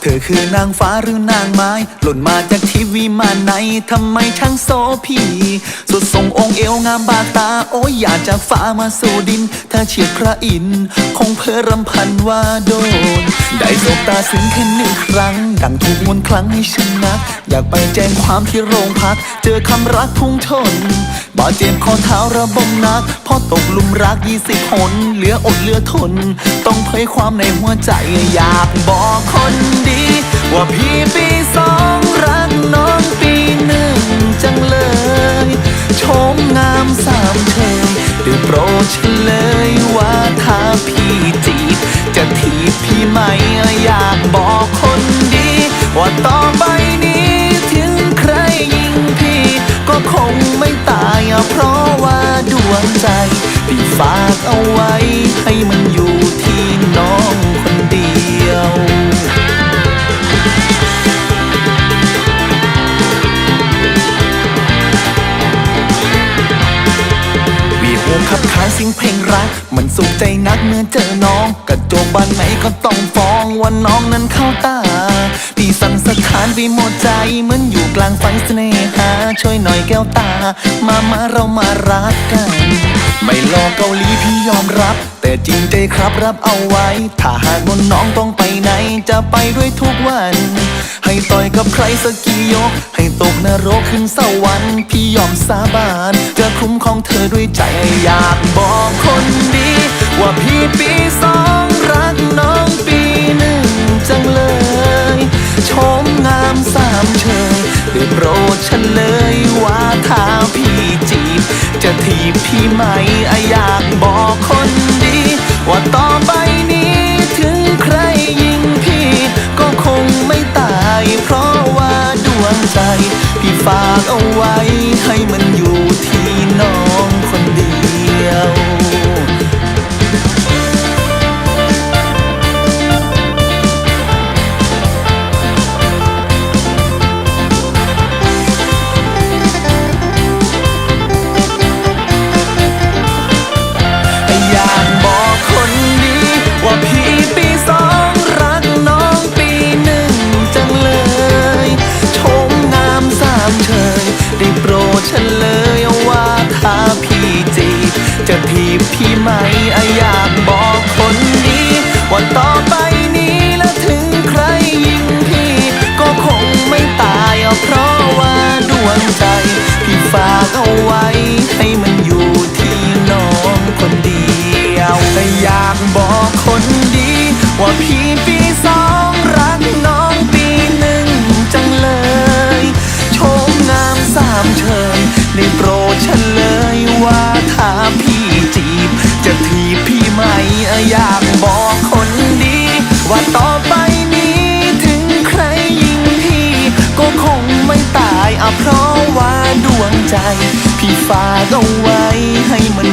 เธอคือนางฟ้าหรือนางไม้ หล่นมาจากทีวีมาไหนทำไมช่างโซพีสุดทรงองค์เอวงามบาตา โอ้ยอยากจากฟ้ามาสู่ดิน ถ้าเฉียดพระอินทร์คงเพอรำพันว่าโดน ได้สบตาซึ้งแค่หนึ่งครั้ง ดังถูกมนครั้งให้ชนะอยากไปแจ้งความที่โรงพัก เจอคำรักพุ่งชน บาดเจ็บข้อเท้าระบมนักพอตกหลุมรักยี่สิบหน เหลืออดเหลือทน ต้องเผยความในหัวใจอยากบอกคนดี ว่าพี่ปีสองรักน้องปีหนึ่งจังเลยชมงามสามเชยได้โปรดเฉลยว่าถ้าพี่จีบจะทีบพี่ไหมอยากบอกคน ว่าต่อไปนี้ถึงใครยิงพี่ ก็คงไม่ตายเพราะว่าดวงใจที่ฝากเอาไว้ให้มันอยู่ ขับขานเสียงเพลงรัก มันสุขใจนักเมื่อเจอน้อง กระโจกบานไหนก็ต้องฟ้องว่าน้องนั้นเข้าตาพี่สั่นสะท้านไปหมดใจเหมือนอยู่กลางไฟเสน่หา ช่วยหน่อยแก้วตา มามาเรามารักกัน ไม่รอเกาหลีพี่ยอมรับ แต่จริงใจครับรับเอาไว้ ถ้าหากว่าน้องต้องไปไหน จะไปด้วยทุกวัน ให้ต่อยกับใครสักกี่ยก ให้ตกนรกขึ้นสวรรค์พี่ยอมสาบาน จะคุ้มของเธอด้วยใจอยากบอกคนดี ว่าพี่ปีสองรักน้องปีหนึ่งจังเลยชมงามสามเชยได้โปรดเลยว่าถ้าพี่ จะทีบพี่ไหมออยากบอกคนดี ว่าต่อไปนี้ถึงใครยิงพี่ ก็คงไม่ตาย เพราะว่าดวงใจ พี่ฝากเอาไว้ให้มันอยู่ที่น้องคนเดียว ทีบพี่ไหมออยากบอกคนดีว่าต่อไปนี้และถึงใครยิงพี่ ก็คงไม่ตายอะเพราะว่าดวงใจพี่ฝากเอาไว้ให้มันอยู่ที่น้องคนเดียวแต่อยากบอกคนดี ว่าพี่ปีสองรักน้องปีหนึ่งจังเลยโชมงามสามเชยได้โปรดเฉลยว่าถ้าพี่ อยากบอกคนดี ว่าต่อไปนี้ถึงใครยิงพี่ ก็คงไม่ตายอะเพราะว่าดวงใจ พี่ฝากเอาไว้ให้มัน